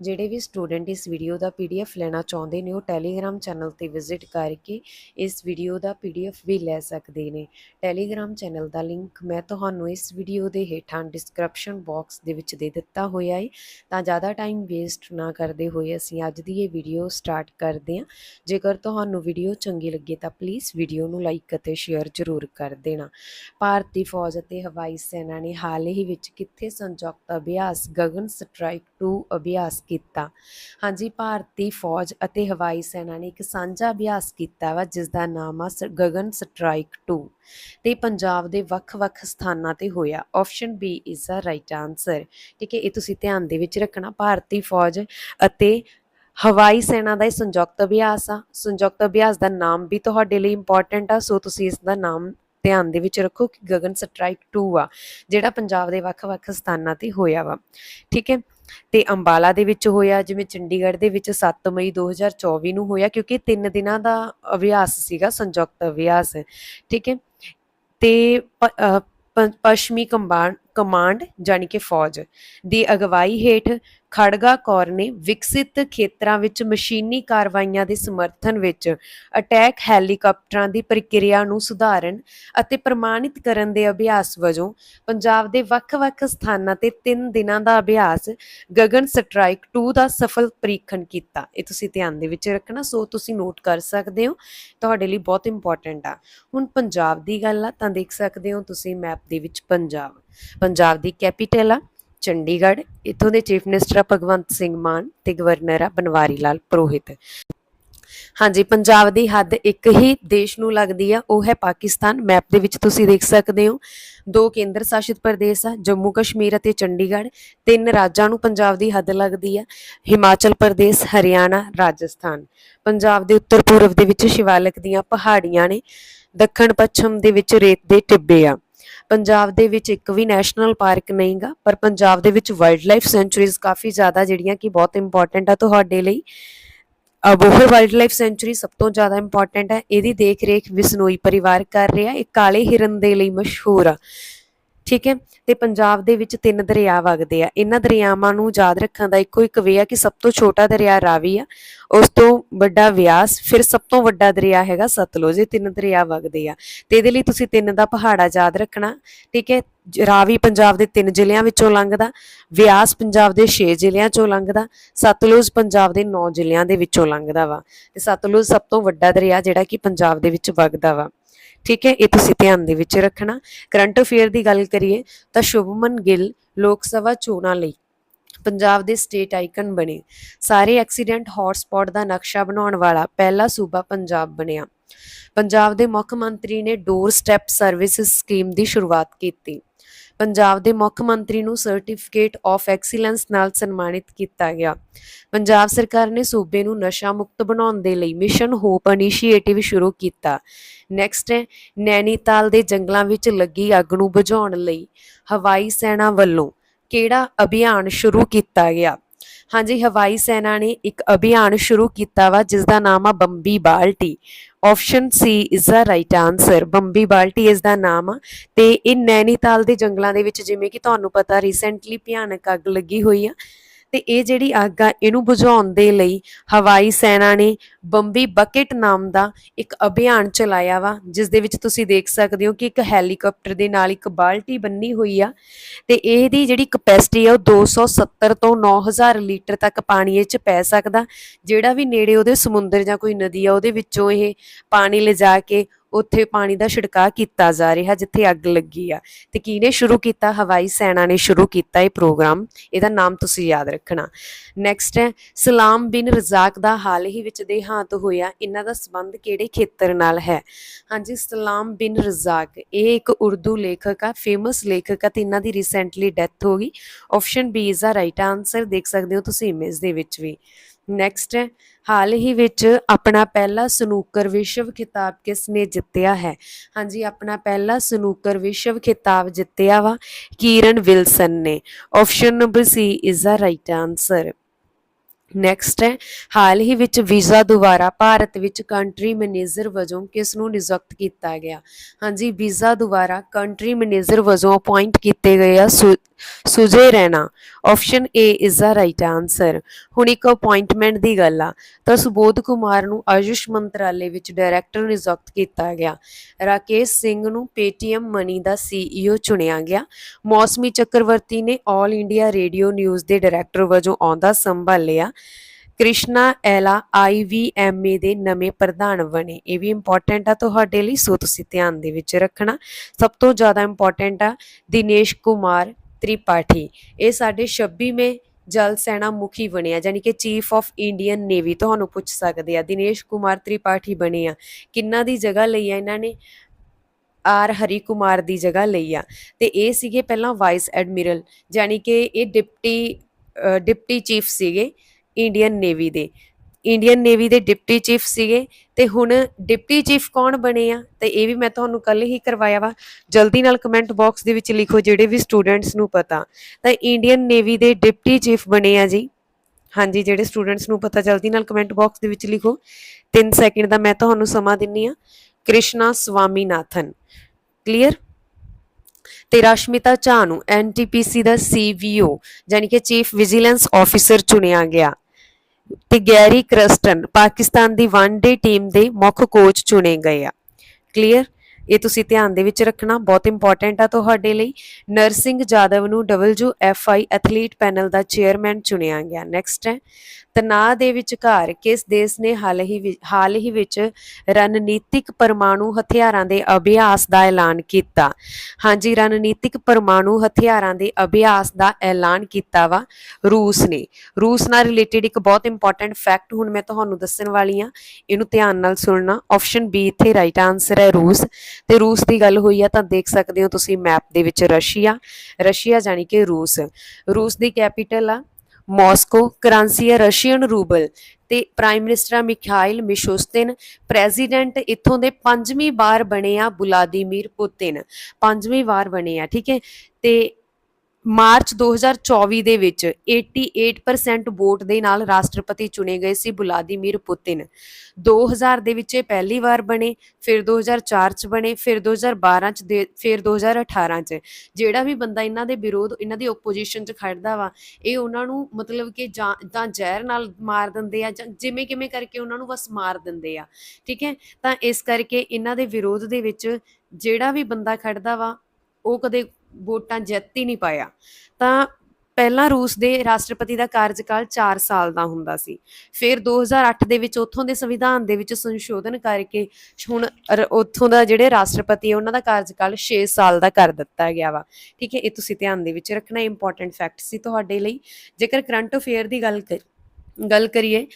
ਜਿਹੜੇ ਵੀ ਸਟੂਡੈਂਟ ਇਸ ਵੀਡੀਓ ਦਾ ਪੀਡੀਐਫ ਲੈਣਾ ਚਾਹੁੰਦੇ ਨੇ, ਉਹ ਟੈਲੀਗ੍ਰਾਮ ਚੈਨਲ ਤੇ ਵਿਜ਼ਿਟ ਕਰਕੇ ਇਸ ਵੀਡੀਓ ਦਾ ਪੀਡੀਐਫ ਵੀ ਲੈ ਸਕਦੇ ਨੇ। ਟੈਲੀਗ੍ਰਾਮ ਚੈਨਲ ਦਾ ਲਿੰਕ ਮੈਂ ਤੁਹਾਨੂੰ ਇਸ ਵੀਡੀਓ ਦੇ ਹੇਠਾਂ ਡਿਸਕ੍ਰਿਪਸ਼ਨ ਬਾਕਸ ਦੇ ਵਿੱਚ ਦੇ ਦਿੱਤਾ ਹੋਇਆ ਹੈ ਤਾਂ ਜ਼ਿਆਦਾ ਟਾਈਮ ਵੇਸਟ ਨਾ ਕਰਦੇ ਹੋਏ ਅਸੀਂ ਅੱਜ ਦੀ ਇਹ ਵੀਡੀਓ ਸਟਾਰਟ ਕਰਦੇ ਹਾਂ। ਜੇਕਰ ਤੁਹਾਨੂੰ ਵੀਡੀਓ ਚੰਗੀ ਲੱਗੇ ਤਾਂ ਪਲੀਜ਼ ਵੀਡੀਓ ਨੂੰ ਲਾਈਕ ਅਤੇ ਸ਼ੇਅਰ ਜ਼ਰੂਰ ਕਰ ਦੇਣਾ। ਭਾਰਤੀ ਫੌਜ ਅਤੇ ਹਵਾਈ ਸੈਨਾ ਨੇ ਹਾਲ ਹੀ ਵਿੱਚ ਕਿੱਥੇ ਸੰਯੁਕਤ ਅਭਿਆਸ ਗਗਨ ਸਟ੍ਰਾਈਕ 2 ਅਭਿਆਸ ਕੀਤਾ। ਹਾਂਜੀ, ਭਾਰਤੀ ਫੌਜ ਅਤੇ ਹਵਾਈ ਸੈਨਾ ਨੇ ਇੱਕ ਸਾਂਝਾ ਅਭਿਆਸ ਕੀਤਾ ਵਾ ਜਿਸ ਦਾ ਨਾਮ ਆ ਸ- ਗਗਨ ਸਟ੍ਰਾਈਕ 2 ਤੇ ਪੰਜਾਬ ਦੇ ਵੱਖ-ਵੱਖ ਸਥਾਨਾਂ ਤੇ ਹੋਇਆ। Option B is the right answer ਠੀਕ ਹੈ, ਇਹ ਤੁਸੀਂ ਧਿਆਨ ਦੇ ਵਿੱਚ ਰੱਖਣਾ। ਭਾਰਤੀ ਫੌਜ ਅਤੇ ਹਵਾਈ ਸੈਨਾ ਦਾ ਇਹ ਸੰਯੁਕਤ ਅਭਿਆਸ ਆ। ਸੰਯੁਕਤ ਅਭਿਆਸ ਦਾ ਨਾਮ ਵੀ ਤੁਹਾਡੇ ਲਈ ਇੰਪੋਰਟੈਂਟ ਆ। ਸੋ ਤੁਸੀਂ ਇਸ ਦਾ ਨਾਮ ਧਿਆਨ ਦੇ ਵਿੱਚ ਰੱਖੋ ਕਿ ਗਗਨ ਸਟ੍ਰਾਈਕ 2 ਆ, ਜਿਹੜਾ ਪੰਜਾਬ ਦੇ ਵੱਖ-ਵੱਖ ਸਥਾਨਾਂ ਤੇ ਹੋਇਆ ਵਾ। ਠੀਕ ਹੈ ਤੇ ਅੰਬਾਲਾ ਦੇ ਵਿੱਚ ਹੋਇਆ ਜਿਵੇਂ ਚੰਡੀਗੜ੍ਹ ਦੇ ਵਿੱਚ 7 ਮਈ 2024 ਨੂੰ ਹੋਇਆ ਕਿਉਂਕਿ ਤਿੰਨ ਦਿਨਾਂ ਦਾ ਅਭਿਆਸ ਸੀਗਾ ਸੰਯੁਕਤ ਅਭਿਆਸ ਠੀਕ ਹੈ? ਤੇ ਪ- ਅ, ਪ- ਪੱਛਮੀ ਕੰਬਾਂਡ ਕਮਾਂਡ ਜਾਨੀ ਕਿ ਫੌਜ ਦੀ ਅਗਵਾਈ ਹੇਠ ਖੜਗਾ ਕੌਰ ਨੇ ਵਿਕਸਿਤ ਖੇਤਰਾਂ ਵਿੱਚ ਮਸ਼ੀਨੀ ਕਾਰਵਾਈਆਂ ਦੇ ਸਮਰਥਨ ਵਿੱਚ ਅਟੈਕ ਹੈਲੀਕਾਪਟਰਾਂ ਦੀ ਪ੍ਰਕਿਰਿਆ ਨੂੰ ਸੁਧਾਰਨ ਅਤੇ ਪ੍ਰਮਾਣਿਤ ਕਰਨ ਦੇ ਅਭਿਆਸ ਵਜੋਂ ਪੰਜਾਬ ਦੇ ਵੱਖ-ਵੱਖ ਸਥਾਨਾਂ ਤੇ 3 ਦਿਨਾਂ ਦਾ ਅਭਿਆਸ ਗਗਨ ਸਟ੍ਰਾਈਕ 2 ਦਾ ਸਫਲ ਪ੍ਰੀਖਣ ਕੀਤਾ। ਇਹ ਤੁਸੀਂ ਧਿਆਨ ਦੇ ਵਿੱਚ ਰੱਖਣਾ, ਸੋ ਤੁਸੀਂ ਨੋਟ ਕਰ ਸਕਦੇ ਹੋ। ਤੁਹਾਡੇ ਲਈ ਬਹੁਤ ਇੰਪੋਰਟੈਂਟ ਆ। ਹੁਣ ਪੰਜਾਬ ਦੀ ਗੱਲ ਆ, ਤਾਂ ਦੇਖ ਸਕਦੇ ਹੋ ਤੁਸੀਂ ਮੈਪ ਦੇ ਵਿੱਚ ਪੰਜਾਬ। ਪੰਜਾਬ ਦੀ ਕੈਪੀਟਲ ਆ, ਚੰਡੀਗੜ੍ਹ, ਇੱਥੋਂ ਦੇ ਚੀਫ ਮਿਨਿਸਟਰ ਆ ਭਗਵੰਤ ਸਿੰਘ ਮਾਨ ਤੇ ਗਵਰਨਰ ਆ ਬਨਵਾਰੀ ਲਾਲ ਪੁਰੋਹਿਤ। ਹਾਂਜੀ, ਪੰਜਾਬ ਦੀ ਹੱਦ ਇੱਕ ਹੀ ਦੇਸ਼ ਨੂੰ ਲੱਗਦੀ ਆ, ਉਹ ਹੈ ਪਾਕਿਸਤਾਨ। ਮੈਪ ਦੇ ਵਿੱਚ ਤੁਸੀਂ ਦੇਖ ਸਕਦੇ ਹੋ, ਦੋ ਕੇਂਦਰ ਸ਼ਾਸਿਤ ਪ੍ਰਦੇਸ਼ ਆ, ਜੰਮੂ ਕਸ਼ਮੀਰ ਅਤੇ ਚੰਡੀਗੜ੍ਹ, ਤਿੰਨ ਰਾਜਾਂ ਨੂੰ ਪੰਜਾਬ ਦੀ ਹੱਦ ਲੱਗਦੀ ਆ, ਹਿਮਾਚਲ ਪ੍ਰਦੇਸ਼, ਹਰਿਆਣਾ, ਰਾਜਸਥਾਨ। ਪੰਜਾਬ ਦੇ ਉੱਤਰ ਪੂਰਬ ਦੇ ਵਿੱਚ ਸ਼ਿਵਾਲਿਕ ਦੀਆਂ ਪਹਾੜੀਆਂ ਨੇ ਦੱਖਣ ਪੱਛਮ ਦੇ ਵਿੱਚ ਰੇਤ ਦੇ ਟਿੱਬੇ ਆ। ਪੰਜਾਬ ਦੇ ਵਿੱਚ ਇੱਕ ਵੀ ਨੈਸ਼ਨਲ ਪਾਰਕ ਨਹੀਂਗਾ, ਪਰ ਪੰਜਾਬ ਦੇ ਵਿੱਚ ਵਾਈਲਡ ਲਾਈਫ ਸੈਂਚੁਰੀਜ਼ ਕਾਫੀ ਜ਼ਿਆਦਾ ਜਿਹੜੀਆਂ ਕਿ ਬਹੁਤ ਇੰਪੋਰਟੈਂਟ ਆ ਤੁਹਾਡੇ ਲਈ। ਅਬੋਹਰ ਵਾਈਲਡ ਲਾਈਫ ਸੈਂਚੁਰੀ ਸਭ ਤੋਂ ਜ਼ਿਆਦਾ ਇੰਪੋਰਟੈਂਟ ਹੈ, ਇਹਦੀ ਦੇਖ ਰੇਖ ਵਿਸਨੋਈ ਪਰਿਵਾਰ ਕਰ ਰਿਹਾ, ਇਹ ਕਾਲੇ ਹਿਰਨ ਦੇ ਲਈ ਮਸ਼ਹੂਰ ਆ। ਠੀਕ ਹੈ? ਤੇ ਪੰਜਾਬ ਦੇ ਵਿੱਚ ਤਿੰਨ ਦਰਿਆ ਵਗਦੇ ਆ। ਇਹਨਾਂ ਦਰਿਆਵਾਂ ਨੂੰ ਯਾਦ ਰੱਖਣ ਦਾ ਇੱਕੋ ਇੱਕ ਵੇ ਆ ਕਿ ਸਭ ਤੋਂ ਛੋਟਾ ਦਰਿਆ ਰਾਵੀ ਆ। ਉਸ ਤੋਂ ਵੱਡਾ ਵਿਆਸ ਫਿਰ ਸਭ ਤੋਂ ਵੱਡਾ ਦਰਿਆ ਹੈਗਾ ਸਤਲੁਜ। ਇਹ ਤਿੰਨ ਦਰਿਆ ਵਗਦੇ ਆ। ਤੇ ਇਹਦੇ ਲਈ ਤੁਸੀਂ ਤਿੰਨ ਦਾ ਪਹਾੜਾ ਯਾਦ ਰੱਖਣਾ, ਠੀਕ ਹੈ? ਰਾਵੀ ਪੰਜਾਬ ਦੇ ਤਿੰਨ ਜ਼ਿਲ੍ਹਿਆਂ ਵਿੱਚੋਂ ਲੰਘਦਾ ਵਿਆਸ ਪੰਜਾਬ ਦੇ 6 ਜ਼ਿਲ੍ਹਿਆਂ ਚੋਂ ਲੰਘਦਾ, ਸਤਲੁਜ ਪੰਜਾਬ ਦੇ 9 ਜ਼ਿਲ੍ਹਿਆਂ ਦੇ ਵਿੱਚੋਂ ਲੰਘਦਾ ਵਾ। ਤੇ ਸਤਲੁਜ ਸਭ ਤੋਂ ਵੱਡਾ ਦਰਿਆ ਜਿਹੜਾ ਕਿ ਪੰਜਾਬ ਦੇ ਵਿੱਚ ਵਗਦਾ ਵਾ। ਠੀਕ ਹੈ, ਇਹ ਤੁਸੀਂ ਧਿਆਨ ਦੇ ਵਿੱਚ ਰੱਖਣਾ। ਕਰੰਟ ਅਫੇਅਰ ਦੀ ਗੱਲ ਕਰੀਏ ਤਾਂ ਸ਼ੁਭਮਨ ਗਿੱਲ ਲੋਕ ਸਭਾ ਚੋਣਾਂ ਲਈ ਪੰਜਾਬ ਦੇ ਸਟੇਟ ਆਈਕਨ ਬਣੇ। ਸਾਰੇ ਐਕਸੀਡੈਂਟ ਹੌਟਸਪੌਟ ਦਾ ਨਕਸ਼ਾ ਬਣਾਉਣ ਵਾਲਾ ਪਹਿਲਾ ਸੂਬਾ ਪੰਜਾਬ ਬਣਿਆ। ਪੰਜਾਬ ਦੇ ਮੁੱਖ ਮੰਤਰੀ ਨੇ ਡੋਰ ਸਟੈਪ ਸਰਵਿਸਿਜ਼ ਸਕੀਮ ਦੀ ਸ਼ੁਰੂਆਤ ਕੀਤੀ। ਪੰਜਾਬ ਦੇ ਮੁੱਖ ਮੰਤਰੀ ਨੂੰ ਸਰਟੀਫਿਕੇਟ ਆਫ ਐਕਸੀਲੈਂਸ ਨਾਲ ਸਨਮਾਨਿਤ ਕੀਤਾ ਗਿਆ। ਪੰਜਾਬ ਸਰਕਾਰ ਨੇ ਸੂਬੇ ਨੂੰ ਨਸ਼ਾ ਮੁਕਤ ਬਣਾਉਣ ਦੇ ਲਈ ਮਿਸ਼ਨ ਹੋਪ ਇਨੀਸ਼ੀਏਟਿਵ ਸ਼ੁਰੂ ਕੀਤਾ। ਨੈਕਸਟ ਹੈ, ਨੈਨੀਤਾਲ ਦੇ ਜੰਗਲਾਂ ਵਿੱਚ ਲੱਗੀ ਅੱਗ ਨੂੰ ਬੁਝਾਉਣ ਲਈ ਹਵਾਈ ਸੈਨਾ ਵੱਲੋਂ ਕਿਹੜਾ ਅਭਿਆਨ ਸ਼ੁਰੂ ਕੀਤਾ ਗਿਆ? ਹਾਂਜੀ, ਹਵਾਈ ਸੈਨਾ ਨੇ ਇੱਕ ਅਭਿਆਨ ਸ਼ੁਰੂ ਕੀਤਾ ਵਾ ਜਿਸ ਦਾ ਨਾਮ ਆ ਬੰਬੀ ਬਾਲਟੀ। Option C is the right answer ਬੰਬੀ ਬਾਲਟੀ ਇਸ ਦਾ ਨਾਮ ਆ। ਤੇ ਇਹ ਨੈਨੀਤਾਲ ਦੇ ਜੰਗਲਾਂ ਦੇ ਵਿੱਚ ਜਿਵੇਂ ਕਿ ਤੁਹਾਨੂੰ ਪਤਾ ਰੀਸੈਂਟਲੀ ਭਿਆਨਕ ਅੱਗ ਲੱਗੀ ਹੋਈ ਆ। ਤੇ ਇਹ ਜਿਹੜੀ ਅੱਗ ਆ, ਇਹਨੂੰ ਬੁਝਾਉਣ ਦੇ ਲਈ ਹਵਾਈ ਸੈਨਾ ਨੇ ਬੰਬੀ ਬਕਟ ਨਾਮ ਦਾ ਇੱਕ ਅਭਿਆਨ ਚਲਾਇਆ ਵਾ ਜਿਸ ਦੇ ਵਿੱਚ ਤੁਸੀਂ ਦੇਖ ਸਕਦੇ ਹੋ ਕਿ ਇੱਕ ਹੈਲੀਕਾਪਟਰ ਦੇ ਨਾਲ ਇੱਕ ਬਾਲਟੀ ਬੰਨੀ ਹੋਈ ਆ ਤੇ ਇਹਦੀ ਜਿਹੜੀ ਕਪੈਸਿਟੀ ਆ ਉਹ 270 ਤੋਂ 9000 ਲੀਟਰ ਤੱਕ ਪਾਣੀ ਇਹ ਚ ਪੈ ਸਕਦਾ, ਜਿਹੜਾ ਵੀ ਨੇੜੇ ਉਹਦੇ ਸਮੁੰਦਰ ਜਾਂ ਕੋਈ ਨਦੀ ਆ, ਉਹਦੇ ਵਿੱਚੋਂ ਇਹ ਪਾਣੀ ਲਿਜਾ ਕੇ ਉੱਥੇ ਪਾਣੀ ਦਾ ਛਿੜਕਾਅ ਕੀਤਾ ਜਾ ਰਿਹਾ ਜਿੱਥੇ ਅੱਗ ਲੱਗੀ ਆ। ਤੇ ਕਿਹਨੇ ਸ਼ੁਰੂ ਕੀਤਾ? ਹਵਾਈ ਸੈਨਾ ਨੇ ਸ਼ੁਰੂ ਕੀਤਾ ਇਹ ਪ੍ਰੋਗਰਾਮ। ਇਹਦਾ ਨਾਮ ਤੁਸੀਂ ਯਾਦ ਰੱਖਣਾ। ਨੈਕਸਟ ਹੈ, ਸਲਾਮ ਬਿਨ ਰਜ਼ਾਕ ਦਾ ਹਾਲ ਹੀ ਵਿੱਚ ਦੇਹਾਂਤ ਹੋਇਆ। ਇਹਨਾਂ ਦਾ ਸੰਬੰਧ ਕਿਹੜੇ ਖੇਤਰ ਨਾਲ ਹੈ? ਹਾਂਜੀ, ਸਲਾਮ ਬਿਨ ਰਜ਼ਾਕ। ਇਹ ਇੱਕ ਉਰਦੂ ਲੇਖਕ ਆ ਫੇਮਸ ਲੇਖਕ ਆ ਤੇ ਇਹਨਾਂ ਦੀ ਰੀਸੈਂਟਲੀ ਡੈਥ ਹੋ ਗਈ। Option B is the right answer ਦੇਖ ਸਕਦੇ ਹੋ ਤੁਸੀਂ ਇਮੇਜ ਦੇ ਵਿੱਚ ਵੀ। ਨੈਕਸਟ ਹੈ ਹਾਲ ਹੀ ਵਿੱਚ ਆਪਣਾ ਪਹਿਲਾ ਸਨੂਕਰ ਵਿਸ਼ਵ ਖਿਤਾਬ ਕਿਸ ਨੇ ਜਿੱਤਿਆ ਹੈ? ਹਾਂਜੀ, ਆਪਣਾ ਪਹਿਲਾ ਸਨੂਕਰ ਵਿਸ਼ਵ ਖਿਤਾਬ ਜਿੱਤਿਆ ਵਾ ਕੀਰਨ ਵਿਲਸਨ ਨੇ। Option number C is the right answer next ਹੈ ਹਾਲ ਹੀ ਵਿੱਚ ਵੀਜ਼ਾ ਦੁਆਰਾ ਭਾਰਤ ਵਿੱਚ ਕੰਟਰੀ ਮੈਨੇਜਰ ਵਜੋਂ ਕਿਸ ਨੂੰ ਨਿਯੁਕਤ ਕੀਤਾ ਗਿਆ? ਹਾਂਜੀ, ਵੀਜ਼ਾ ਦੁਆਰਾ ਕੰਟਰੀ ਮੈਨੇਜਰ ਵਜੋਂ ਅਪਾਇੰਟ ਕੀਤੇ ਗਏ ਆ ਸੁਝੇ ਰਹਿਣਾ। ਰੈਣਾ option A is the right answer ਹੁਣ ਇੱਕ ਅਪਾਇੰਟਮੈਂਟ ਦੀ ਗੱਲ ਆ। ਤਾਂ ਸੁਬੋਧ ਕੁਮਾਰ ਨੂੰ ਆਯੁਸ਼ ਮੰਤਰਾਲੇ ਵਿੱਚ ਡਾਇਰੈਕਟਰ ਨਿਯੁਕਤ ਕੀਤਾ ਗਿਆ। ਰਾਕੇਸ਼ ਸਿੰਘ ਨੂੰ ਪੇਟੀਐਮ ਮਨੀ ਦਾ ਸੀਈਓ ਚੁਣਿਆ ਗਿਆ। ਮੌਸਮੀ ਚੱਕਰਵਰਤੀ ਨੇ 올 ਇੰਡੀਆ ਰੇਡੀਓ ਨਿਊਜ਼ ਦੇ ਡਾਇਰੈਕਟਰ ਵਜੋਂ ਆਉਂਦਾ ਸੰਭਾਲਿਆ। ਕ੍ਰਿਸ਼ਨਾ ਐਲਾ ਆਈਵੀਐਮਏ ਦੇ ਨਵੇਂ ਪ੍ਰਧਾਨ ਬਣੇ। ਇਹ ਵੀ ਇੰਪੋਰਟੈਂਟ ਆ ਤੁਹਾਡੇ ਲਈ, ਸੋ ਤੁਸੀਂ ਧਿਆਨ ਦੇ ਵਿੱਚ ਰੱਖਣਾ। ਸਭ ਤੋਂ ਜ਼ਿਆਦਾ ਇੰਪੋਰਟੈਂਟ ਆ ਦਿਨੇਸ਼ ਕੁਮਾਰ। ਤ੍ਰਿਪਾਠੀ। ਇਹ ਸਾਡੇ 26ਵੇਂ ਜਲ ਸੈਨਾ ਮੁਖੀ ਬਣੇ ਆ ਯਾਨੀ ਕਿ ਚੀਫ ਆਫ ਇੰਡੀਅਨ ਨੇਵੀ ਤੁਹਾਨੂੰ ਪੁੱਛ ਸਕਦੇ ਆ। ਦਿਨੇਸ਼ ਕੁਮਾਰ ਤ੍ਰਿਪਾਠੀ ਬਣੇ ਆ। ਕਿੰਨਾ ਦੀ ਜਗ੍ਹਾ ਲਈ ਆ ਇਹਨਾਂ ਨੇ? ਆਰ ਹਰੀ ਕੁਮਾਰ ਦੀ ਜਗ੍ਹਾ ਲਈ ਆ। ਤੇ ਇਹ ਸੀਗੇ ਪਹਿਲਾਂ ਵਾਈਸ ਐਡਮਿਰਲ ਯਾਨੀ ਕਿ ਇਹ ਡਿਪਟੀ ਡਿਪਟੀ ਚੀਫ ਸੀਗੇ ਇੰਡੀਅਨ ਨੇਵੀ ਦੇ। ਇੰਡੀਅਨ ਨੇਵੀ ਦੇ ਡਿਪਟੀ ਚੀਫ ਸੀਗੇ ਤੇ ਹੁਣ ਡਿਪਟੀ ਚੀਫ ਕੌਣ ਬਣੇ ਆ? ਤੇ ਇਹ ਵੀ ਮੈਂ ਤੁਹਾਨੂੰ ਕੱਲ ਹੀ ਕਰਵਾਇਆ ਵਾ। ਜਲਦੀ ਨਾਲ ਕਮੈਂਟ ਬਾਕਸ ਦੇ ਵਿੱਚ ਲਿਖੋ ਜਿਹੜੇ ਵੀ ਸਟੂਡੈਂਟਸ ਨੂੰ ਪਤਾ। ਤਾਂ ਇੰਡੀਅਨ ਨੇਵੀ ਦੇ ਡਿਪਟੀ ਚੀਫ ਬਣੇ ਆ ਜੀ। ਹਾਂਜੀ, ਜਿਹੜੇ ਸਟੂਡੈਂਟਸ ਨੂੰ ਪਤਾ, ਜਲਦੀ ਨਾਲ ਕਮੈਂਟ ਬਾਕਸ ਦੇ ਵਿੱਚ ਲਿਖੋ। 3 ਸੈਕਿੰਡ ਦਾ ਮੈਂ ਤੁਹਾਨੂੰ ਸਮਾਂ ਦਿੰਨੀ ਆ। ਕ੍ਰਿਸ਼ਨਾ ਸਵਾਮੀਨਾਥਨ। ਕਲੀਅਰ ਤੇ ਰਸ਼ਮਿਤਾ ਝਾ ਨੂੰ ਐਨਟੀਪੀਸੀ ਦਾ ਸੀਵੀਓ ਯਾਨੀ ਕਿ ਚੀਫ ਵਿਜੀਲੈਂਸ ਆਫੀਸਰ ਚੁਣਿਆ ਗਿਆ। ਤੇ ਗੈਰੀ ਕ੍ਰਸਟਨ ਪਾਕਿਸਤਾਨ ਦੀ ਵਨਡੇ ਟੀਮ ਦੇ ਮੁੱਖ ਕੋਚ ਚੁਣੇ ਗਏ ਆ। ਕਲੀਅਰ ਇਹ ਤੁਸੀਂ ਧਿਆਨ ਦੇ ਵਿੱਚ ਰੱਖਣਾ ਬਹੁਤ ਇੰਪੋਰਟੈਂਟ ਆ ਤੁਹਾਡੇ ਲਈ। ਨਰਸਿੰਘ ਜਾਦਵ ਨੂੰ WFI ਐਥਲੀਟ ਪੈਨਲ ਦਾ ਚੇਅਰਮੈਨ ਚੁਣਿਆ ਗਿਆ। ਨੈਕਸਟ ਹੈ। ਤਣਾਅ ਦੇ ਵਿਚਕਾਰ ਕਿਸ ਦੇਸ਼ ਨੇ ਹਾਲ ਹੀ ਹਾਲ ਹੀ ਵਿੱਚ ਰਣਨੀਤਿਕ ਪਰਮਾਣੂ ਹਥਿਆਰਾਂ ਦੇ ਅਭਿਆਸ ਦਾ ਐਲਾਨ ਕੀਤਾ? ਹਾਂਜੀ, ਰਣਨੀਤਿਕ ਪਰਮਾਣੂ ਹਥਿਆਰਾਂ ਦੇ ਅਭਿਆਸ ਦਾ ਐਲਾਨ ਕੀਤਾ ਵਾ ਰੂਸ ਨੇ। ਰੂਸ ਨਾਲ ਰਿਲੇਟਡ ਇੱਕ ਬਹੁਤ ਇੰਪੋਰਟੈਂਟ ਫੈਕਟ ਹੁਣ ਮੈਂ ਤੁਹਾਨੂੰ ਦੱਸਣ ਵਾਲੀ ਆ ਇਹਨੂੰ ਧਿਆਨ ਨਾਲ ਸੁਣਨਾ। ਆਪਸ਼ਨ ਬੀ ਇੱਥੇ ਰਾਈਟ ਆਨਸਰ ਹੈ ਰੂਸ। ਤੇ ਰੂਸ ਦੀ ਗੱਲ ਹੋਈ ਆ, ਤਾਂ ਦੇਖ ਸਕਦੇ ਹੋ ਤੁਸੀਂ ਮੈਪ ਦੇ ਵਿੱਚ ਰਸ਼ੀਆ ਰਸ਼ੀਆ ਜਾਨੀ ਕਿ ਰੂਸ ਰੂਸ ਦੀ ਕੈਪੀਟਲ ਆ ਮਾਸਕੋ, ਕਰੰਸੀ ਹੈ ਰਸ਼ੀਅਨ ਰੂਬਲ ਤੇ ਪ੍ਰਾਈਮ ਮਿਨਿਸਟਰ ਆ ਮਿਖਾਇਲ ਮਿਸ਼ੋਸਤਿਨ ਪ੍ਰੈਜ਼ੀਡੈਂਟ ਇੱਥੋਂ ਦੇ ਪੰਜਵੀਂ ਵਾਰ ਬਣੇ ਆ ਬੁਲਾਦੀਮੀਰ ਪੁਤਿਨ, ਪੰਜਵੀਂ ਵਾਰ ਬਣੇ ਆ, ਠੀਕ ਹੈ? ਤੇ ਮਾਰਚ 2024 ਦੇ ਵਿੱਚ 88% ਵੋਟ ਦੇ ਨਾਲ ਰਾਸ਼ਟਰਪਤੀ ਚੁਣੇ ਗਏ ਸੀ ਬੁਲਾਦੀਮੀਰ ਪੁਤਿਨ। 2000 ਦੇ ਵਿੱਚ ਇਹ ਪਹਿਲੀ ਵਾਰ ਬਣੇ, ਫਿਰ 2004 ਚ ਬਣੇ, ਫਿਰ 2012 ਚ ਦੇ- ਫਿਰ 2018 ਚ। ਜਿਹੜਾ ਵੀ ਬੰਦਾ ਇਹਨਾਂ ਦੇ ਵਿਰੋਧ, ਇਹਨਾਂ ਦੀ ਓਪੋਜੀਸ਼ਨ ਚ ਖੜਦਾ ਵਾ, ਇਹ ਉਹਨਾਂ ਨੂੰ ਮਤਲਬ ਕਿ ਜਾਂ ਤਾਂ ਜ਼ਹਿਰ ਨਾਲ ਮਾਰ ਦਿੰਦੇ ਆ ਜਾਂ ਜਿਵੇਂ ਕਿਵੇਂ ਕਰਕੇ ਉਹਨਾਂ ਨੂੰ ਬਸ ਮਾਰ ਦਿੰਦੇ ਆ। ਠੀਕ ਹੈ? ਤਾਂ ਇਸ ਕਰਕੇ ਇਹਨਾਂ ਦੇ ਵਿਰੋਧ ਦੇ ਵਿੱਚ ਜਿਹੜਾ ਵੀ ਬੰਦਾ ਖੜਦਾ ਵਾ, ਉਹ ਕਦੇ ਵੋਟਾਂ ਜਿੱਤ ਹੀ ਨਹੀਂ ਪਾਇਆ। ਤਾਂ ਪਹਿਲਾਂ ਰੂਸ ਦੇ ਰਾਸ਼ਟਰਪਤੀ ਦਾ ਕਾਰਜਕਾਲ 4 ਸਾਲ ਦਾ ਹੁੰਦਾ ਸੀ। ਫਿਰ 2008 ਦੇ ਵਿੱਚ ਉੱਥੋਂ ਦੇ ਸੰਵਿਧਾਨ ਦੇ ਵਿੱਚ ਸੰਸ਼ੋਧਨ ਕਰਕੇ ਹੁਣ ਉੱਥੋਂ ਦਾ ਜਿਹੜੇ ਰਾਸ਼ਟਰਪਤੀ ਹੈ ਉਹਨਾਂ ਦਾ ਕਾਰਜਕਾਲ 6 ਸਾਲ ਦਾ ਕਰ ਦਿੱਤਾ ਗਿਆ ਵਾ। ਠੀਕ ਹੈ, ਇਹ ਤੁਸੀਂ ਧਿਆਨ ਦੇ ਵਿੱਚ ਰੱਖਣਾ ਇੰਪੋਰਟੈਂਟ ਫੈਕਟ ਸੀ ਤੁਹਾਡੇ ਲਈ। ਜੇਕਰ ਕਰੰਟ ਅਫੇਅਰ ਦੀ ਗੱਲ ਕਰ, ਗੱਲ ਕਰੀਏ,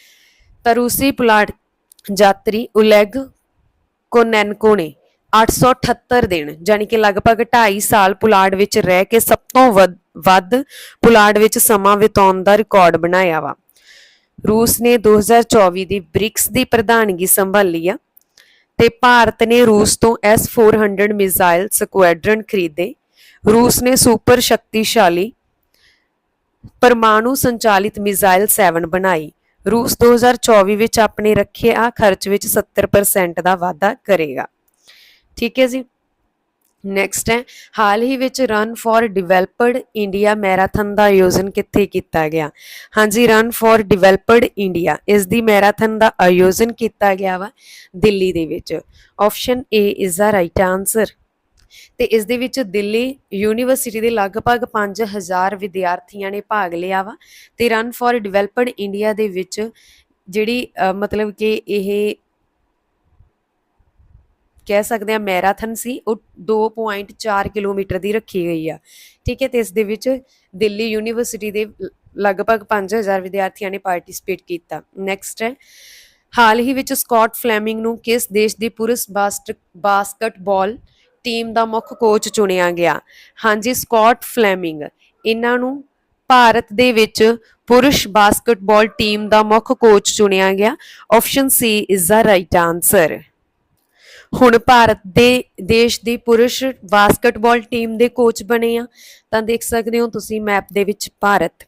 ਤਾਂ ਰੂਸੀ ਪੁਲਾੜ ਯਾਤਰੀ ਉਲੈਗ ਕੋਨੈਨਕੋ ਨੇ 878 ਦਿਨ ਯਾਨੀ ਕਿ ਲਗਭਗ 2.5 ਸਾਲ ਪੁਲਾੜ ਵਿੱਚ ਰਹਿ ਕੇ ਸਭ ਤੋਂ ਵੱਧ- ਵੱਧ ਪੁਲਾੜ ਵਿੱਚ ਸਮਾਂ ਬਿਤਾਉਣ ਦਾ ਰਿਕਾਰਡ ਬਣਾਇਆ ਵਾ। ਰੂਸ ਨੇ 2024 ਦੀ ਬ੍ਰਿਕਸ ਦੀ ਪ੍ਰਧਾਨਗੀ ਸੰਭਾਲੀ ਆ ਤੇ ਭਾਰਤ ਨੇ ਰੂਸ ਤੋਂ S400 ਮਿਜ਼ਾਈਲ ਸਕੁਐਡਰਨ ਖਰੀਦੇ। ਰੂਸ ਨੇ ਸੁਪਰ ਸ਼ਕਤੀਸ਼ਾਲੀ ਪਰਮਾਣੂ ਸੰਚਾਲਿਤ ਮਿਜ਼ਾਈਲ 7 ਬਣਾਈ। ਰੂਸ 2024 ਵਿੱਚ ਆਪਣੇ ਰੱਖਿਆ ਖਰਚ ਵਿੱਚ 70% ਦਾ ਵਾਧਾ ਕਰੇਗਾ। ਠੀਕ ਹੈ ਜੀ। ਨੈਕਸਟ ਹੈ, ਹਾਲ ਹੀ ਵਿੱਚ run for developed India marathon ਦਾ ਆਯੋਜਨ ਕਿੱਥੇ ਕੀਤਾ ਗਿਆ? ਹਾਂਜੀ ਰਨ ਫਾਰ ਡਿਵੈਲਪਡ ਇੰਡੀਆ ਇਸ ਦੀ ਮੈਰਾਥਨ ਦਾ ਆਯੋਜਨ ਕੀਤਾ ਗਿਆ ਵਾ ਦਿੱਲੀ ਦੇ ਵਿੱਚ। Option A is the right answer ਤੇ ਇਸ ਦੇ ਵਿੱਚ ਦਿੱਲੀ ਯੂਨੀਵਰਸਿਟੀ ਦੇ ਲਗਭਗ 5000 ਵਿਦਿਆਰਥੀਆਂ ਨੇ ਭਾਗ ਲਿਆ ਵਾ ਤੇ ਰਨ ਫਾਰ ਡਿਵੈਲਪਡ ਇੰਡੀਆ ਦੇ ਵਿੱਚ ਜਿਹੜੀ ਮਤਲਬ ਕਿ ਇਹ ਕਹਿ ਸਕਦੇ ਆ ਮੈਰਾਥਨ ਸੀ, ਉਹ 2.4 ਕਿਲੋਮੀਟਰ ਦੀ ਰੱਖੀ ਗਈ ਆ। ਠੀਕ ਹੈ, ਤੇ ਇਸ ਦੇ ਵਿੱਚ ਦਿੱਲੀ ਯੂਨੀਵਰਸਿਟੀ ਦੇ ਲ- ਲਗਭਗ 5000 ਵਿਦਿਆਰਥੀਆਂ ਨੇ ਪਾਰਟਿਸਿਪੇਟ ਕੀਤਾ। ਨੈਕਸਟ ਹੈ, ਹਾਲ ਹੀ ਵਿੱਚ ਸਕਾਟ ਫਲੈਮਿੰਗ ਨੂੰ ਕਿਸ ਦੇਸ਼ ਦੀ ਪੁਰਸ਼ ਬਾਸਟ- ਬਾਸਕਟਬਾਲ ਟੀਮ ਦਾ ਮੁੱਖ ਕੋਚ ਚੁਣਿਆ ਗਿਆ? ਹਾਂਜੀ ਸਕਾਟ ਫਲੈਮਿੰਗ ਇਹਨਾਂ ਨੂੰ ਭਾਰਤ ਦੇ ਵਿੱਚ ਪੁਰਸ਼ ਬਾਸਕਟਬਾਲ ਟੀਮ ਦਾ ਮੁੱਖ ਕੋਚ ਚੁਣਿਆ ਗਿਆ। Option C is the right answer ਹੁਣ ਭਾਰਤ ਦੇ ਦੇਸ਼ ਦੀ ਪੁਰਸ਼ ਬਾਸਕਟਬਾਲ ਟੀਮ ਦੇ ਕੋਚ ਬਣੇ ਆ, ਤਾਂ ਦੇਖ ਸਕਦੇ ਹੋ ਤੁਸੀਂ ਮੈਪ ਦੇ ਵਿੱਚ ਭਾਰਤ।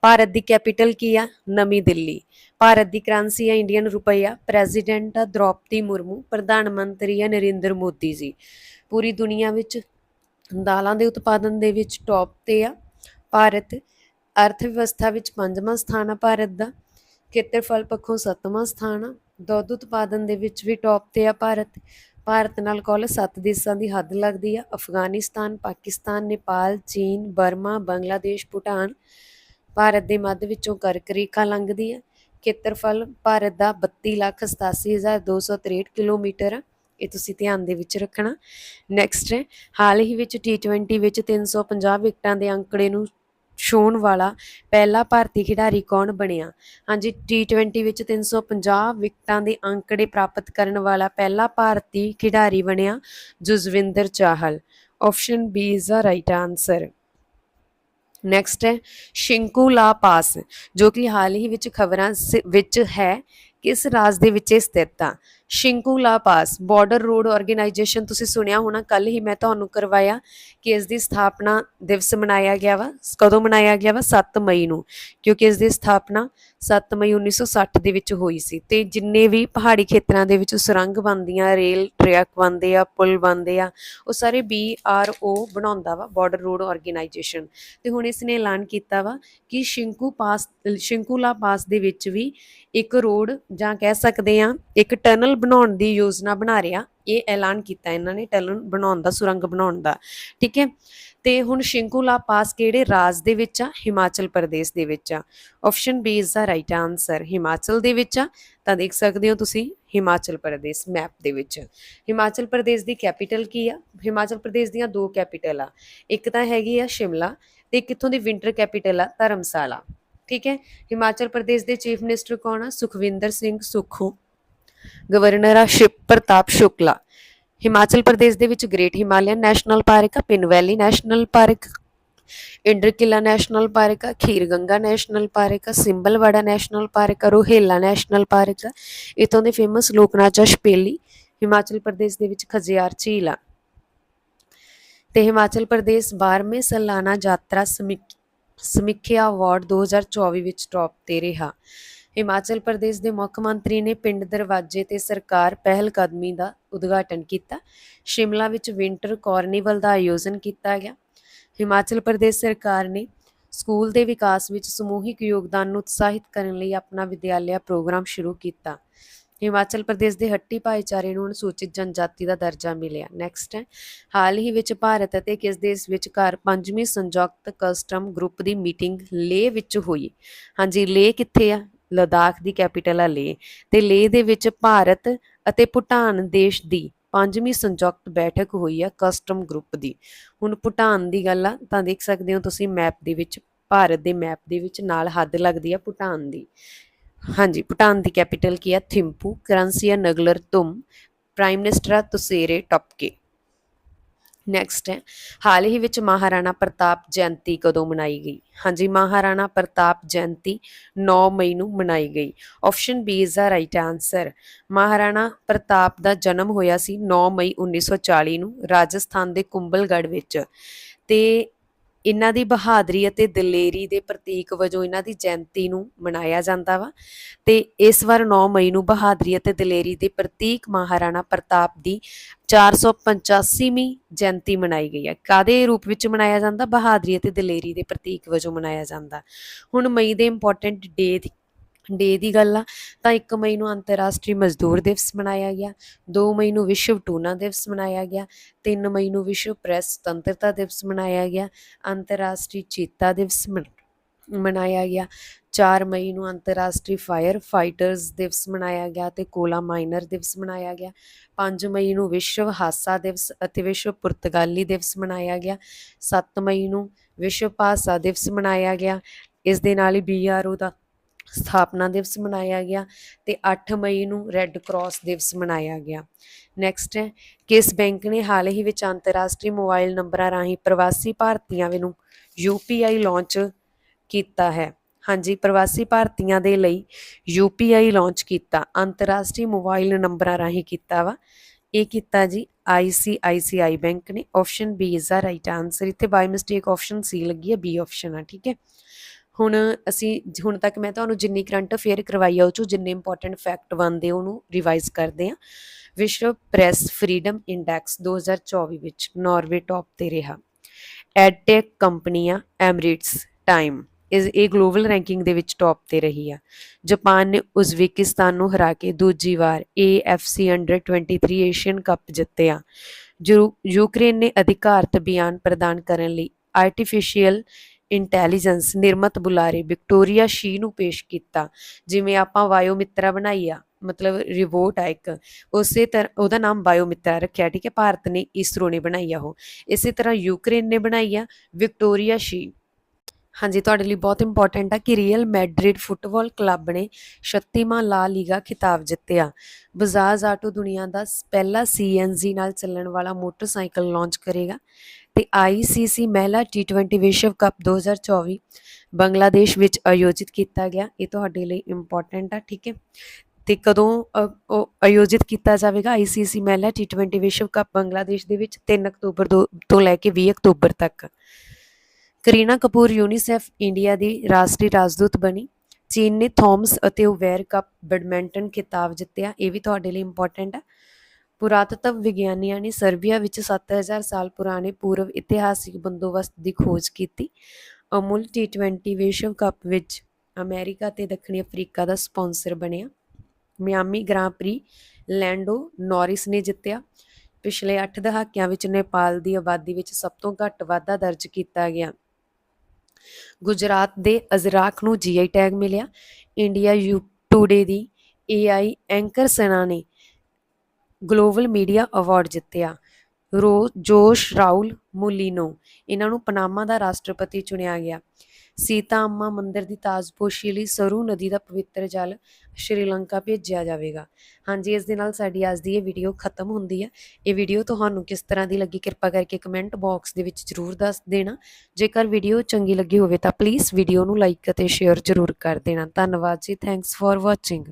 ਭਾਰਤ ਦੀ ਕੈਪੀਟਲ ਕੀ ਆ? ਨਵੀਂ ਦਿੱਲੀ। ਭਾਰਤ ਦੀ ਕਰੰਸੀ ਆ ਇੰਡੀਅਨ ਰੁਪਈਆ ਪ੍ਰੈਜ਼ੀਡੈਂਟ ਆ ਦ੍ਰੋਪਦੀ ਮੁਰਮੂ, ਪ੍ਰਧਾਨ ਮੰਤਰੀ ਆ ਨਰਿੰਦਰ ਮੋਦੀ ਜੀ। ਪੂਰੀ ਦੁਨੀਆ ਵਿੱਚ ਦਾਲਾਂ ਦੇ ਉਤਪਾਦਨ ਦੇ ਵਿੱਚ ਟੌਪ ਤੇ ਆ। ਭਾਰਤ ਅਰਥ ਵਿਵਸਥਾ ਵਿੱਚ ਪੰਜਵਾਂ ਸਥਾਨ ਆ ਭਾਰਤ ਦਾ। ਖੇਤਰਫਲ ਪੱਖੋਂ ਸੱਤਵਾਂ ਸਥਾਨ ਆ। ਦੁੱਧ ਉਤਪਾਦਨ ਦੇ ਵਿੱਚ ਵੀ ਟੌਪ ਤੇ ਆ ਭਾਰਤ। ਭਾਰਤ ਨਾਲ ਕੁੱਲ 7 ਦੇਸ਼ਾਂ ਦੀ ਹੱਦ ਲੱਗਦੀ ਆ। ਅਫਗਾਨਿਸਤਾਨ ਪਾਕਿਸਤਾਨ ਨੇਪਾਲ ਚੀਨ ਬਰਮਾ ਬੰਗਲਾਦੇਸ਼ ਭੂਟਾਨ ਭਾਰਤ ਦੇ ਮੱਧ ਵਿੱਚੋਂ ਕਰਕ ਰੇਖਾ ਲੰਘਦੀ ਹੈ ਖੇਤਰਫਲ ਭਾਰਤ ਦਾ 32,87,263 ਕਿਲੋਮੀਟਰ ਆ। ਇਹ ਤੁਸੀਂ ਧਿਆਨ ਦੇ ਵਿੱਚ ਰੱਖਣਾ। ਨੈਕਸਟ ਹੈ ਹਾਲ ਹੀ ਵਿੱਚ T20 ਵਿੱਚ 350 ਵਿਕਟਾਂ ਦੇ ਅੰਕੜੇ ਨੂੰ ਛੂਹਣ ਵਾਲਾ ਪਹਿਲਾ ਭਾਰਤੀ ਖਿਡਾਰੀ ਕੌਣ ਬਣਿਆ? ਹਾਂਜੀ T20 ਵਿੱਚ 350 ਵਿਕਟਾਂ ਦੇ ਅੰਕੜੇ ਪ੍ਰਾਪਤ ਕਰਨ ਵਾਲਾ ਪਹਿਲਾ ਭਾਰਤੀ ਖਿਡਾਰੀ ਬਣਿਆ Yuzvendra Chahal. Option B is the right answer next ਹੈ, ਸ਼ਿੰਕੂ ਲਾ ਪਾਸ ਜੋ ਕਿ ਹਾਲ ਹੀ ਵਿੱਚ ਖਬਰਾਂ ਸ- ਵਿੱਚ ਹੈ, ਕਿਸ ਰਾਜ ਦੇ ਵਿੱਚ ਸਥਿਤ ਆ? ਸ਼ਿੰਕੂ ਲਾ ਪਾਸ ਬਾਰਡਰ ਰੋਡ ਆਰਗੇਨਾਈਜੇਸ਼ਨ ਤੁਸੀਂ ਸੁਣਿਆ ਹੋਣਾ ਕੱਲ ਹੀ ਮੈਂ ਤੁਹਾਨੂੰ ਕਰਵਾਇਆ ਕਿ ਇਸ ਦੀ ਸਥਾਪਨਾ ਦਿਵਸ ਮਨਾਇਆ ਗਿਆ ਵਾ ਕਦੋਂ ਮਨਾਇਆ ਗਿਆ ਵਾ? 7 ਮਈ ਨੂੰ, ਕਿਉਂਕਿ ਇਸ ਦੀ ਸਥਾਪਨਾ 7 ਮਈ 1960 ਦੇ ਵਿੱਚ ਹੋਈ ਸੀ ਤੇ ਜਿੰਨੇ ਵੀ ਪਹਾੜੀ ਖੇਤਰਾਂ ਦੇ ਵਿੱਚ ਸੁਰੰਗ ਬਣਦੀਆਂ, ਰੇਲ ਟਰੈਕ ਬਣਦੇ ਆ, ਪੁਲ ਬਣਦੇ ਆ, ਉਹ ਸਾਰੇ ਬੀ ਆਰ ਓ ਬਣਾਉਂਦਾ ਵਾ ਬਾਰਡਰ ਰੋਡ ਆਰਗੇਨਾਈਜੇਸ਼ਨ ਤੇ ਹੁਣ ਇਸ ਨੇ ਐਲਾਨ ਕੀਤਾ ਵਾ ਕਿ ਸ਼ਿੰਕੂ ਪਾਸ, ਸ਼ਿੰਕੂਲਾ ਪਾਸ ਦੇ ਵਿੱਚ ਵੀ ਇੱਕ ਰੋਡ ਜਾਂ ਕਹਿ ਸਕਦੇ ਆ, ਇੱਕ ਟਨਲ ਬਣਾਉਣ ਦੀ ਯੋਜਨਾ ਬਣਾ ਰਿਹਾ, ਇਹ ਐਲਾਨ ਕੀਤਾ ਇਹਨਾਂ ਨੇ ਟਨਲ ਬਣਾਉਣ ਦਾ, ਸੁਰੰਗ ਬਣਾਉਣ ਦਾ, ਠੀਕ ਹੈ? ਤੇ ਹੁਣ ਸ਼ਿੰਕੂਲਾ ਪਾਸ ਕਿਹੜੇ ਰਾਜ ਦੇ ਵਿੱਚ ਆ? ਹਿਮਾਚਲ ਪ੍ਰਦੇਸ਼ ਦੇ ਵਿੱਚ ਆ। Option B is the right answer Himachal ਦੇ ਵਿੱਚ ਆ। ਤਾਂ ਦੇਖ ਸਕਦੇ ਹੋ ਤੁਸੀਂ ਹਿਮਾਚਲ ਪ੍ਰਦੇਸ਼ ਮੈਪ ਦੇ ਵਿੱਚ। ਹਿਮਾਚਲ ਪ੍ਰਦੇਸ਼ ਦੀ ਕੈਪੀਟਲ ਕੀ ਆ? ਹਿਮਾਚਲ ਪ੍ਰਦੇਸ਼ ਦੀਆਂ ਦੋ ਕੈਪੀਟਲ ਆ। ਇੱਕ ਤਾਂ ਹੈਗੀ ਆ ਸ਼ਿਮਲਾ ਤੇ ਇੱਕ ਇੱਥੋਂ ਦੀ ਵਿੰਟਰ ਕੈਪੀਟਲ ਆ, ਧਰਮਸ਼ਾਲਾ, ਠੀਕ ਹੈ? ਹਿਮਾਚਲ ਪ੍ਰਦੇਸ਼ ਦੇ ਚੀਫ ਮਿਨਿਸਟਰ ਕੌਣ ਆ? ਸੁਖਵਿੰਦਰ ਸਿੰਘ ਸੁਖੂ। ਗਵਰਨਰ ਆ ਸ਼ਿਵ ਪ੍ਰਤਾਪ ਸ਼ੁਕਲਾ। ਹਿਮਾਚਲ ਪ੍ਰਦੇਸ਼ ਦੇ ਵਿੱਚ ਗ੍ਰੇਟ ਹਿਮਾਲਯਨ ਨੈਸ਼ਨਲ ਪਾਰਕ ਆ, Pin valley national park Inder Kila national park ਆ ਖੀਰ ਗੰਗਾ ਨੈਸ਼ਨਲ ਪਾਰਕ ਆ, ਸਿੰਬਲਵਾੜਾ ਨੈਸ਼ਨਲ ਪਾਰਕ ਆ, ਰੋਹੇਲਾ ਨੈਸ਼ਨਲ ਪਾਰਕ ਆ। ਇਥੋਂ ਦੇ ਫੇਮਸ ਲੋਕ ਨਾਚ ਛਪੇਲੀ ਹਿਮਾਚਲ ਪ੍ਰਦੇਸ਼ ਦੇ ਵਿੱਚ ਖਜਿਆਰ ਝੀਲ ਆ। ਤੇ ਹਿਮਾਚਲ ਪ੍ਰਦੇਸ਼ 12ਵੇਂ ਸਾਲਾਨਾ ਯਾਤਰਾ ਸਮੀਖ- ਸਮੀਖਿਆ ਅਵਾਰਡ 2024 ਵਿੱਚ ਟੌਪ ਤੇ ਰਿਹਾ। ਹਿਮਾਚਲ ਪ੍ਰਦੇਸ਼ ਦੇ ਮੁੱਖ ਮੰਤਰੀ ਨੇ ਪਿੰਡ ਦਰਵਾਜ਼ੇ ਤੇ ਸਰਕਾਰ ਪਹਿਲ ਕਦਮੀ ਦਾ ਉਦਘਾਟਨ ਕੀਤਾ। ਸ਼ਿਮਲਾ ਵਿੱਚ ਵਿੰਟਰ ਕਾਰਨੀਵਲ ਦਾ ਆਯੋਜਨ ਕੀਤਾ ਗਿਆ। ਹਿਮਾਚਲ ਪ੍ਰਦੇਸ਼ ਸਰਕਾਰ ਨੇ ਸਕੂਲ ਦੇ ਵਿਕਾਸ ਵਿੱਚ ਸਮੂਹਿਕ ਯੋਗਦਾਨ ਨੂੰ ਉਤਸ਼ਾਹਿਤ ਕਰਨ ਲਈ ਆਪਣਾ ਵਿਦਿਆਲਿਆ ਪ੍ਰੋਗਰਾਮ ਸ਼ੁਰੂ ਕੀਤਾ। ਹਿਮਾਚਲ ਪ੍ਰਦੇਸ਼ ਦੇ ਹੱਟੀ ਭਾਈਚਾਰੇ ਨੂੰ ਅਨੁਸੂਚਿਤ ਜਨਜਾਤੀ ਦਾ ਦਰਜਾ ਮਿਲਿਆ। ਨੈਕਸਟ ਹੈ। ਹਾਲ ਹੀ ਵਿੱਚ ਭਾਰਤ ਅਤੇ ਕਿਸ ਦੇਸ਼ ਵਿਚਕਾਰ ਪੰਜਵੀਂ ਸੰਯੁਕਤ ਕਸਟਮ ਗਰੁੱਪ ਦੀ ਮੀਟਿੰਗ ਲੇਹ ਵਿੱਚ ਹੋਈ। ਹਾਂਜੀ, ਲੇਹ ਕਿੱਥੇ ਆ? ਲਦਾਖ ਦੀ ਕੈਪੀਟਲ ਆ ਲੇਹ ਤੇ ਲੇਹ ਦੇ ਵਿੱਚ ਭਾਰਤ ਅਤੇ ਭੂਟਾਨ ਦੇਸ਼ ਦੀ ਪੰਜਵੀਂ ਸੰਯੁਕਤ ਬੈਠਕ ਹੋਈ ਆ ਕਸਟਮ ਗਰੁੱਪ ਦੀ। ਹੁਣ ਭੂਟਾਨ ਦੀ ਗੱਲ ਆ, ਤਾਂ ਦੇਖ ਸਕਦੇ ਹੋ ਤੁਸੀਂ ਮੈਪ ਦੇ ਵਿੱਚ, ਭਾਰਤ ਦੇ ਮੈਪ ਦੇ ਵਿੱਚ ਨਾਲ ਹੱਦ ਲੱਗਦੀ ਆ ਭੂਟਾਨ ਦੀ। ਹਾਂਜੀ, ਭੂਟਾਨ ਦੀ ਕੈਪੀਟਲ ਕੀ ਆ? ਥਿੰਪੂ, ਕਰੰਸੀ ਆ ਨਗਲਰ ਤੁਮ ਪ੍ਰਾਈਮ ਮਿਨਿਸਟਰ ਆ ਤੁਸੇਰੇ ਟਪਕੇ। ਨੈਕਸਟ ਹੈ। ਹਾਲ ਹੀ ਵਿੱਚ ਮਹਾਰਾਣਾ ਪ੍ਰਤਾਪ ਜਯੰਤੀ ਕਦੋਂ ਮਨਾਈ ਗਈ? ਹਾਂਜੀ, ਮਹਾਰਾਣਾ ਪ੍ਰਤਾਪ ਜਯੰਤੀ 9 ਮਈ ਨੂੰ ਮਨਾਈ ਗਈ। Option B is the right answer Maharana Pratap ਦਾ ਜਨਮ ਹੋਇਆ ਸੀ 9 ਮਈ 1940 ਨੂੰ ਰਾਜਸਥਾਨ ਦੇ ਕੁੰਭਲਗੜ੍ਹ ਵਿੱਚ। ਤੇ ਇਹਨਾਂ ਦੀ ਬਹਾਦਰੀ ਅਤੇ ਦਲੇਰੀ ਦੇ ਪ੍ਰਤੀਕ ਵਜੋਂ ਇਹਨਾਂ ਦੀ ਜਯੰਤੀ ਨੂੰ ਮਨਾਇਆ ਜਾਂਦਾ ਵਾ। ਤੇ ਇਸ ਵਾਰ 9 ਮਈ ਨੂੰ ਬਹਾਦਰੀ ਅਤੇ ਦਲੇਰੀ ਦੇ ਪ੍ਰਤੀਕ ਮਹਾਰਾਣਾ ਪ੍ਰਤਾਪ ਦੀ 485ਵੀਂ ਜਯੰਤੀ ਮਨਾਈ ਗਈ ਹੈ। ਕਾਦੇ ਰੂਪ ਵਿੱਚ ਮਨਾਇਆ ਜਾਂਦਾ? ਬਹਾਦਰੀ ਅਤੇ ਦਲੇਰੀ ਦੇ ਪ੍ਰਤੀਕ ਵਜੋਂ ਮਨਾਇਆ ਜਾਂਦਾ। ਹੁਣ ਮਈ ਦੇ ਇੰਪੋਰਟੈਂਟ ਡੇ ਡੇ ਦੀ ਗੱਲ ਆ, ਤਾਂ 1 ਮਈ ਨੂੰ ਅੰਤਰਰਾਸ਼ਟਰੀ ਮਜ਼ਦੂਰ ਦਿਵਸ ਮਨਾਇਆ ਗਿਆ 2 ਮਈ ਨੂੰ ਵਿਸ਼ਵ ਟੂਨਾ ਦਿਵਸ ਮਨਾਇਆ ਗਿਆ 3 ਮਈ ਨੂੰ ਵਿਸ਼ਵ ਪ੍ਰੈਸ ਸੁਤੰਤਰਤਾ ਦਿਵਸ ਮਨਾਇਆ ਗਿਆ, ਅੰਤਰਰਾਸ਼ਟਰੀ ਚੇਤਾ ਦਿਵਸ ਮਨ- ਮਨਾਇਆ ਗਿਆ 4 ਮਈ ਨੂੰ ਅੰਤਰਰਾਸ਼ਟਰੀ ਫਾਇਰ ਫਾਈਟਰਸ ਦਿਵਸ ਮਨਾਇਆ ਗਿਆ ਤੇ ਕੋਲਾ ਮਾਈਨਰ ਦਿਵਸ ਮਨਾਇਆ ਗਿਆ 5 ਮਈ ਨੂੰ ਵਿਸ਼ਵ ਹਾਸਾ ਦਿਵਸ ਅਤੇ ਵਿਸ਼ਵ ਪੁਰਤਗਾਲੀ ਦਿਵਸ ਮਨਾਇਆ ਗਿਆ 7 ਮਈ ਨੂੰ ਵਿਸ਼ਵ ਭਾਸ਼ਾ ਦਿਵਸ ਮਨਾਇਆ ਗਿਆ, ਇਸ ਦੇ ਨਾਲ ਹੀ ਬੀਆਰਓ ਦਾ ਸਥਾਪਨਾ ਦਿਵਸ ਮਨਾਇਆ ਗਿਆ ਤੇ 8 ਮਈ ਨੂੰ ਰੈੱਡ ਕਰਾਸ ਦਿਵਸ ਮਨਾਇਆ ਗਿਆ। ਨੈਕਸਟ ਹੈ, ਕਿਸ ਬੈਂਕ ਨੇ ਹਾਲ ਹੀ ਵਿੱਚ ਅੰਤਰਰਾਸ਼ਟਰੀ ਮੋਬਾਈਲ ਨੰਬਰਾਂ ਰਾਹੀਂ ਪ੍ਰਵਾਸੀ ਭਾਰਤੀਆਂ ਨੂੰ ਯੂਪੀਆਈ ਲਾਂਚ ਕੀਤਾ ਹੈ? ਹਾਂਜੀ, ਪ੍ਰਵਾਸੀ ਭਾਰਤੀਆਂ ਦੇ ਲਈ ਯੂਪੀਆਈ ਲਾਂਚ ਕੀਤਾ, ਅੰਤਰਰਾਸ਼ਟਰੀ ਮੋਬਾਈਲ ਨੰਬਰਾਂ ਰਾਹੀਂ ਕੀਤਾ ਵਾ। ਇਹ ਕੀਤਾ ਜੀ ਆਈਸੀਆਈਸੀਆਈ ਬੈਂਕ ਨੇ option B is the right answer ਇੱਥੇ ਬਾਈ ਮਿਸਟੇਕ ਆਪਸ਼ਨ ਸੀ ਲੱਗੀ ਹੈ ਬੀ ਆਪਸ਼ਨ ਆ, ਠੀਕ ਹੈ? ਹੁਣ ਅਸੀਂ ਹੁਣ ਤੱਕ ਮੈਂ ਤੁਹਾਨੂੰ ਜਿੰਨੀ ਕਰੰਟ ਅਫੇਅਰ ਕਰਵਾਈ ਆ, ਉਹ ਚੋਂ ਜਿੰਨੇ ਇੰਪੋਰਟੈਂਟ ਫੈਕਟ ਬਣਦੇ ਉਹਨੂੰ ਰਿਵਾਈਜ਼ ਕਰਦੇ ਆ। ਵਿਸ਼ਵ ਪ੍ਰੈਸ ਫਰੀडम ਇੰਡੈਕਸ 2024 ਵਿੱਚ ਨਾਰਵੇ ਟੌਪ ਤੇ ਰਿਹਾ। ਐਡਟੈਕ ਕੰਪਨੀਆਂ ਐਮਿਰੇਟਸ ਟਾਈਮ ਇਸ, ਇਹ ਗਲੋਬਲ ਰੈਂਕਿੰਗ ਦੇ ਵਿੱਚ ਟੌਪ ਤੇ ਰਹੀ ਆ। ਜਾਪਾਨ ਨੇ ਉਜ਼ਬੇਕਿਸਤਾਨ ਨੂੰ ਹਰਾ ਕੇ ਦੂਜੀ ਵਾਰ AFC ਅੰਡਰ 23 ਏਸ਼ੀਅਨ ਕੱਪ ਜਿੱਤਿਆ। ਯੂ- ਯੂਕਰੇਨ ਨੇ ਅਧਿਕਾਰਤ ਬਿਆਨ ਪ੍ਰਦਾਨ ਕਰਨ ਲਈ ਆਰਟੀਫੀਸ਼ੀਅਲ ਇੰਟੈਲੀਜੈਂਸ ਨਿਰਮਤ ਬੁਲਾਰੇ ਵਿਕਟੋਰੀਆ ਸ਼ੀ ਨੂੰ ਪੇਸ਼ ਕੀਤਾ, ਜਿਵੇਂ ਆਪਾਂ ਵਾਯੋਮਿੱਤਰਾ ਬਣਾਈ ਆ, ਮਤਲਬ ਰਿਵੋਟ ਆ ਇੱਕ, ਉਸੇ ਤਰ੍ਹਾਂ ਉਹਦਾ ਨਾਮ ਬਾਇਓਮਿੱਤਰਾ ਰੱਖਿਆ, ਠੀਕ ਹੈ, ਭਾਰਤ ਨੇ ਇਸਰੋ ਨੇ ਬਣਾਈ ਆ ਉਹ, ਇਸੇ ਤਰ੍ਹਾਂ ਯੂਕਰੇਨ ਨੇ ਬਣਾਈ ਆ, ਵਿਕਟੋਰੀਆ ਸ਼ੀ। ਹਾਂਜੀ, ਤੁਹਾਡੇ ਲਈ ਬਹੁਤ ਇੰਪੋਰਟੈਂਟ ਆ ਕਿ ਰੀਅਲ ਮੈਡਰਿਡ ਫੁੱਟਬਾਲ ਕਲੱਬ ਨੇ 36ਵਾਂ ਲਾ ਲੀਗਾ ਖਿਤਾਬ ਜਿੱਤਿਆ। ਬਜਾਜ ਆਟੋ ਦੁਨੀਆ ਦਾ ਸ- ਪਹਿਲਾ ਸੀਐਨਜੀ ਨਾਲ ਚੱਲਣ ਵਾਲਾ ਮੋਟਰਸਾਈਕਲ ਲਾਂਚ ਕਰੇਗਾ। ਤੇ ਆਈਸੀਸੀ ਮਹਿਲਾ ਟੀ20 ਵਿਸ਼ਵ ਕੱਪ 2024 ਬੰਗਲਾਦੇਸ਼ ਵਿੱਚ ਆਯੋਜਿਤ ਕੀਤਾ ਗਿਆ। ਇਹ ਤੁਹਾਡੇ ਲਈ ਇੰਪੋਰਟੈਂਟ ਆ, ਠੀਕ ਹੈ? ਤੇ ਕਦੋਂ ਆਯੋਜਿਤ ਕੀਤਾ ਜਾਵੇਗਾ ਆਈਸੀਸੀ ਮਹਿਲਾ ਟੀ20 ਵਿਸ਼ਵ ਕੱਪ ਬੰਗਲਾਦੇਸ਼ ਦੇ ਵਿੱਚ? 3 ਅਕਤੂਬਰ ਦੋ- ਤੋਂ ਲੈ ਕੇ 20 ਅਕਤੂਬਰ ਤੱਕ। ਕਰੀਨਾ ਕਪੂਰ ਯੂਨੀਸੈਫ ਇੰਡੀਆ ਦੀ ਰਾਸ਼ਟਰੀ ਰਾਜਦੂਤ ਬਣੀ। ਚੀਨ ਨੇ ਥੌਮਸ ਅਤੇ ਉਵੇਰ ਕੱਪ ਬੈਡਮਿੰਟਨ ਖਿਤਾਬ ਜਿੱਤਿਆ। ਇਹ ਵੀ ਤੁਹਾਡੇ ਲਈ ਇੰਪੋਰਟੈਂਟ ਹੈ ਪੁਰਾਤਤਵ ਵਿਗਿਆਨੀਆਂ ਨੇ ਸਰਬੀਆ ਵਿੱਚ 7000 ਸਾਲ ਪੁਰਾਣੇ ਪੂਰਵ ਇਤਿਹਾਸਿਕ ਬੰਦੋਬਸਤ ਦੀ ਖੋਜ ਕੀਤੀ। ਅਮੁਲ ਟੀ20 ਵਿਸ਼ਵ ਕੱਪ ਵਿੱਚ ਅਮਰੀਕਾ ਤੇ ਦੱਖਣੀ ਅਫਰੀਕਾ ਦਾ ਸਪਾਂਸਰ ਬਣਿਆ। Miami Grand Prix Lando Norris ਨੇ ਜਿੱਤਿਆ। ਪਿਛਲੇ 8 ਦਹਾਕਿਆਂ ਵਿੱਚ ਨੇਪਾਲ ਦੀ ਆਬਾਦੀ ਵਿੱਚ ਸਭ ਤੋਂ ਘੱਟ ਵਾਧਾ ਦਰਜ ਕੀਤਾ ਗਿਆ। ਗੁਜਰਾਤ ਦੇ ਅਜ਼ਰਾਕ ਨੂੰ ਜੀਆਈ ਟੈਗ ਮਿਲਿਆ। ਇੰਡੀਆ ਯੂ ਟੂਡੇ ਦੀ ਏਆਈ ਐਂਕਰ ਸਨਾ ਨੇ ਗਲੋਬਲ ਮੀਡੀਆ ਅਵਾਰਡ ਜਿੱਤਿਆ। ਰੋ, ਜੋਸ਼ ਰਾਉਲ ਮੁਲੀਨੋ, ਇਹਨਾਂ ਨੂੰ ਪਨਾਮਾ ਦਾ ਰਾਸ਼ਟਰਪਤੀ ਚੁਣਿਆ ਗਿਆ। ਸੀਤਾ ਅੰਮਾ ਮੰਦਿਰ ਦੀ ਤਾਜਪੋਸ਼ੀ ਲਈ ਸਰੂ ਨਦੀ ਦਾ ਪਵਿੱਤਰ ਜਲ ਸ਼੍ਰੀਲੰਕਾ ਭੇਜਿਆ ਜਾਵੇਗਾ। ਹਾਂਜੀ, ਇਸ ਦੇ ਨਾਲ ਸਾਡੀ ਅੱਜ ਦੀ ਇਹ ਵੀਡੀਓ ਖਤਮ ਹੁੰਦੀ ਹੈ। ਇਹ ਵੀਡੀਓ ਤੁਹਾਨੂੰ ਕਿਸ ਤਰ੍ਹਾਂ ਦੀ ਲੱਗੀ ਕਿਰਪਾ ਕਰਕੇ ਕਮੈਂਟ ਬਾਕਸ ਦੇ ਵਿੱਚ ਜਰੂਰ ਦੱਸ ਦੇਣਾ। ਜੇਕਰ ਵੀਡੀਓ ਚੰਗੀ ਲੱਗੀ ਹੋਵੇ ਤਾਂ ਪਲੀਜ਼ ਵੀਡੀਓ ਨੂੰ ਲਾਈਕ ਅਤੇ ਸ਼ੇਅਰ ਜਰੂਰ ਕਰ ਦੇਣਾ। ਧੰਨਵਾਦ ਜੀ ਥੈਂਕਸ ਫॉर ਵਾਚਿੰਗ